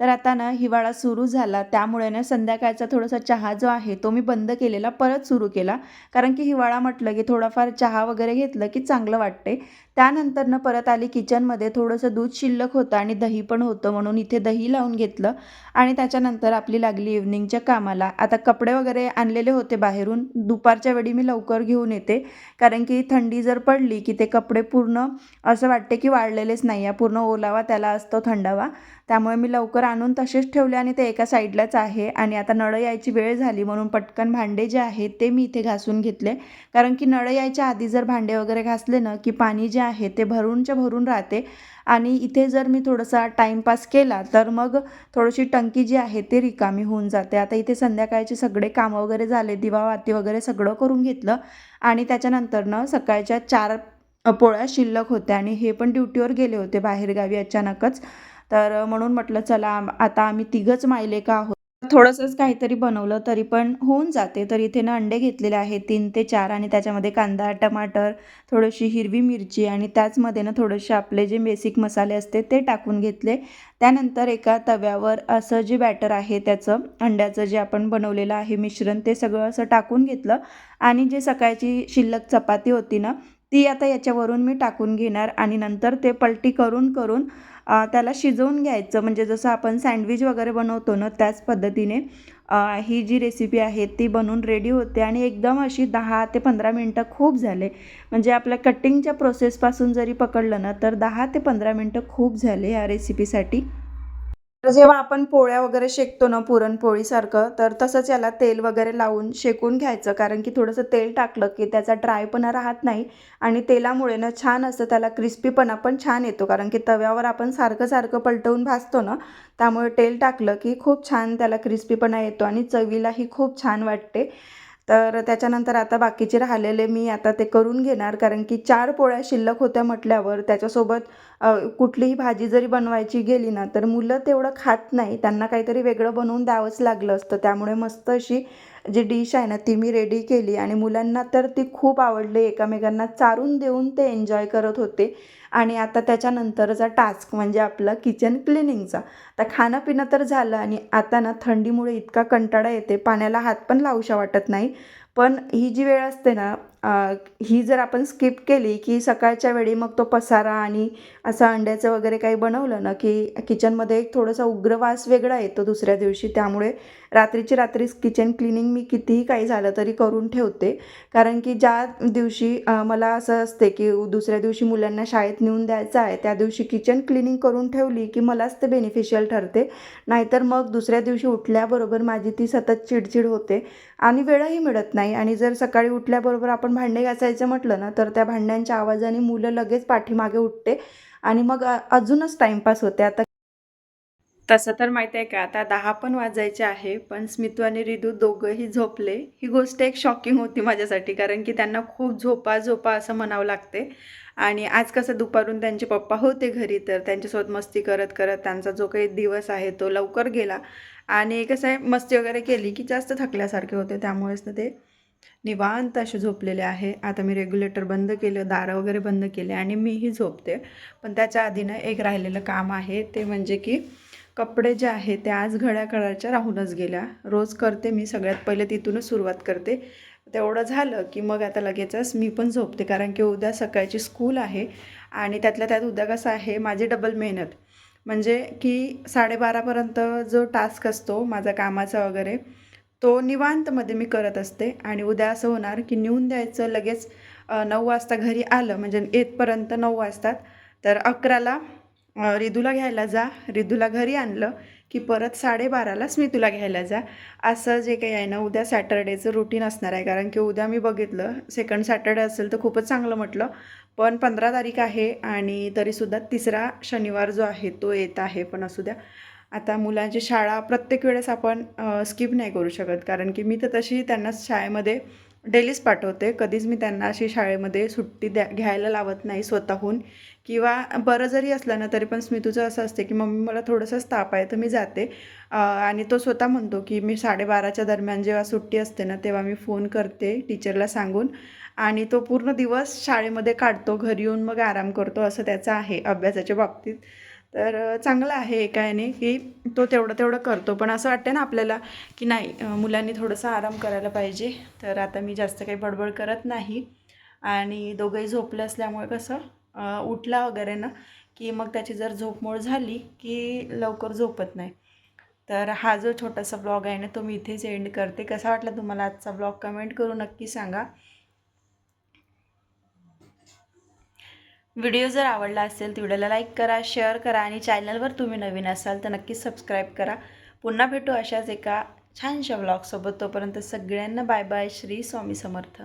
तर आता ना हिवाळा सुरू झाला त्यामुळे ना संध्याकाळचा थोडासा चहा जो आहे तो मी बंद केलेला परत सुरू केला. कारण की हिवाळा म्हटलं की थोडाफार चहा वगैरे घेतलं की चांगलं वाटते. त्यानंतरनं परत आली किचनमध्ये थोडंसं दूध शिल्लक होतं आणि दही पण होतं म्हणून इथे दही लावून घेतलं आणि त्याच्यानंतर आपली लागली इव्हनिंगच्या कामाला. आता कपडे वगैरे आणलेले होते बाहेरून. दुपारच्या वेळी मी लवकर घेऊन येते. कारण की थंडी जर पडली की ते कपडे पूर्ण असं वाटते की वाळलेलेच नाही आहे. पूर्ण ओलावा त्याला असतो थंडावा. त्यामुळे मी लवकर आणून तसेच ठेवले आणि ते एका साईडलाच आहे आणि आता नळं यायची वेळ झाली म्हणून पटकन भांडे जे आहेत ते मी इथे घासून घेतले. कारण की नळं यायच्या आधी जर भांडे वगैरे घासले ना की पाणी जे आहे ते भरूनच्या भरून राहते आणि इथे जर मी थोडासा टाईमपास केला तर मग थोडीशी टंकी जी आहे ती रिकामी होऊन जाते. आता इथे संध्याकाळचे सगळे कामं वगैरे झाले, दिवावाती वगैरे सगळं करून घेतलं आणि त्याच्यानंतरनं सकाळच्या चार पोळ्या शिल्लक होत्या आणि हे पण ड्युटीवर गेले होते बाहेरगावी अचानकच. तर म्हणून म्हटलं चला आता आम्ही तिघंच मायलेका आहोत. थोडंसंच काहीतरी बनवलं तरी पण होऊन जाते. तर इथे ना अंडे घेतलेले आहेत तीन ते चार आणि त्याच्यामध्ये कांदा, टमाटर, थोडीशी हिरवी मिरची आणि त्याचमध्ये ना थोडेसे आपले जे बेसिक मसाले असते ते टाकून घेतले. त्यानंतर एका तव्यावर असं जे बॅटर आहे त्याचं अंड्याचं जे आपण बनवलेलं आहे मिश्रण ते सगळं असं टाकून घेतलं आणि जे सकाळची शिल्लक चपाती होती ना ती आता याच्यावरून मी टाकून घेणार आणि नंतर ते पलटी करून करून त्याला शिजवून घ्यायचं. म्हणजे जसं आपण सँडविच वगैरे बनवतो ना त्याच पद्धतीने ही जी रेसिपी आहे ती बनवून रेडी होते आणि एकदम अशी दहा ते 15 मिनटं खूप झाले. म्हणजे आपल्या कटिंगच्या प्रोसेसपासून जरी पकडलं ना तर दहा ते 15 मिनटं खूप झाले या रेसिपीसाठी. तर जेव्हा आपण पोळ्या वगैरे शेकतो ना पुरणपोळीसारखं तर तसंच याला तेल वगैरे लावून शेकून घ्यायचं. कारण की थोडंसं तेल टाकलं की त्याचा ड्रायपणा राहत नाही आणि तेलामुळे ना छान असं त्याला क्रिस्पीपणा पण छान येतो. कारण की तव्यावर आपण सारखं-सारखं पलटवून भाजतो ना त्यामुळे तेल टाकलं की खूप छान त्याला क्रिस्पीपणा येतो आणि चवीलाही खूप छान वाटते. तर त्याच्यानंतर आता बाकीचे राहिलेले मी आता ते करून घेणार. कारण की चार पोळ्या शिल्लक होत्या म्हटल्यावर त्याच्यासोबत कुठलीही भाजी जरी बनवायची गेली ना तर मुलं तेवढं खात नाही. त्यांना काहीतरी वेगळं बनवून द्यावंच लागलं असतं. त्यामुळे मस्त अशी जी डिश आहे ना ती मी रेडी केली आणि मुलांना तर ती खूप आवडली. एकमेकांना चारून देऊन ते एन्जॉय करत होते आणि आता त्याच्यानंतरचा टास्क म्हणजे आपलं किचन क्लिनिंगचा. तर खाणं-पिणं तर झालं आणि आता ना थंडीमुळे इतका कंटाळा येते पाण्याला हात पण लावूशा वाटत नाही. पण ही जी वेळ असते ना ही जर आपण स्किप केली की सकाळच्या वेळी मग तो पसारा आणि असं अंड्याचं वगैरे काही बनवलं ना की किचनमध्ये एक थोडासा उग्र वास वेगळा येतो दुसऱ्या दिवशी. त्यामुळे रात्रीची रात्रीच किचन क्लिनिंग मी कितीही काही झालं तरी करून ठेवते. कारण की ज्या दिवशी मला असं असते की दुसऱ्या दिवशी मुलांना शाळेत नेऊन द्यायचं आहे त्या दिवशी किचन क्लिनिंग करून ठेवली की मलाच ते बेनिफिशियल ठरते. नाहीतर मग दुसऱ्या दिवशी उठल्याबरोबर माझी ती सतत चिडचिड होते आणि वेळही मिळत नाही आणि जर सकाळी उठल्याबरोबर आपण भांडे घासायचं म्हटलं ना तर त्या भांड्यांच्या आवाजाने मुलं लगेच पाठीमागे उठते आणि मग अजूनच टाईमपास होते. आता तसं तर माहीत आहे का आता दहा पण वाजायचे आहे. पण स्मितू आणि रिदू दोघंही झोपले. ही गोष्ट एक शॉकिंग होती माझ्यासाठी कारण की त्यांना खूप झोपा, झोपा असं म्हणावं लागते आणि आज कसं दुपारून त्यांचे पप्पा होते घरी तर त्यांच्यासोबत मस्ती करत-करत त्यांचा जो काही दिवस आहे तो लवकर गेला आणि कसं आहे मस्ती वगैरे केली की जास्त थकल्यासारखे होते. त्यामुळेच ना ते निवांत असे झोपलेले आहे. आता मी रेग्युलेटर बंद केलं, दारं वगैरे बंद केले आणि मीही झोपते. पण त्याच्या आधीनं एक राहिलेलं काम आहे ते म्हणजे की कपडे जे आहे ते आज घड्या करायच्या राहूनच गेल्या. रोज करते मी सगळ्यात पहिले तिथूनच सुरुवात करते. तेवढं झालं की मग आता लगेचच मी पण झोपते. कारण की उद्या सकाळची स्कूल आहे आणि त्यातल्या त्यात उद्या कसं आहे माझी डबल मेहनत. म्हणजे की साडेबारापर्यंत जो टास्क असतो माझा कामाचा वगैरे तो निवांतमध्ये मी करत असते आणि उद्या असं होणार की नेऊन द्यायचं लगेच नऊ वाजता घरी आलं म्हणजे येतपर्यंत नऊ वाजतात. तर अकराला रिदूला घ्यायला जा. रिदूला घरी आणलं की परत साडेबारालाच मी तुला घ्यायला जा. असं जे काही आहे ना उद्या सॅटर्डेचं रुटीन असणार आहे. कारण की उद्या मी बघितलं सेकंड सॅटर्डे असेल तर खूपच चांगलं म्हटलं. पण 15 तारीख आहे आणि तरीसुद्धा तिसरा शनिवार जो आहे तो येत आहे. पण असू द्या. आता मुलांची शाळा प्रत्येक वेळेस आपण स्किप नाही करू शकत. कारण की मी तर तशी त्यांना शाळेमध्ये डेलीच पाठवते. कधीच मी त्यांना अशी शाळेमध्ये सुट्टी द्या घ्यायला लावत नाही स्वतःहून किंवा बरं जरी असलं ना तरी पण स्मितूचं असं असते की मम्मी मला थोडंसंच ताप आहे तर मी जाते आणि तो स्वतः म्हणतो की मी 12:30च्या दरम्यान जेव्हा सुट्टी असते ना तेव्हा मी फोन करते टीचरला सांगून आणि तो पूर्ण दिवस शाळेमध्ये काढतो घरी येऊन मग आराम करतो असं त्याचं आहे अभ्यासाच्या बाबतीत तर चांगलं आहे एका याने की तो तेवढं तेवढं करतो. पण असं वाटतं ना आपल्याला की नाही मुलांनी थोडंसं आराम करायला पाहिजे. तर आता मी जास्त काही बडबड करत नाही. आणि दोघंही झोपले असल्यामुळे कसं उठला वगैरे ना की मग त्याची जर झोपमोड झाली की लवकर झोपत नाही. तर हा जो छोटासा ब्लॉग आहे ना तो मी इथेच एंड करते. कसा वाटला तुम्हाला आजचा ब्लॉग? कमेंट करून नक्की सांगा. व्हिडिओ जर आवडला असेल तर व्हिडिओला लाईक करा शेअर करा आणि चॅनलवर तुम्ही नवीन असाल तर नक्कीच सबस्क्राईब करा. पुन्हा भेटू अशाच एका छानशा ब्लॉगसोबत तोपर्यंत सगळ्यांना बाय बाय श्री स्वामी समर्थ.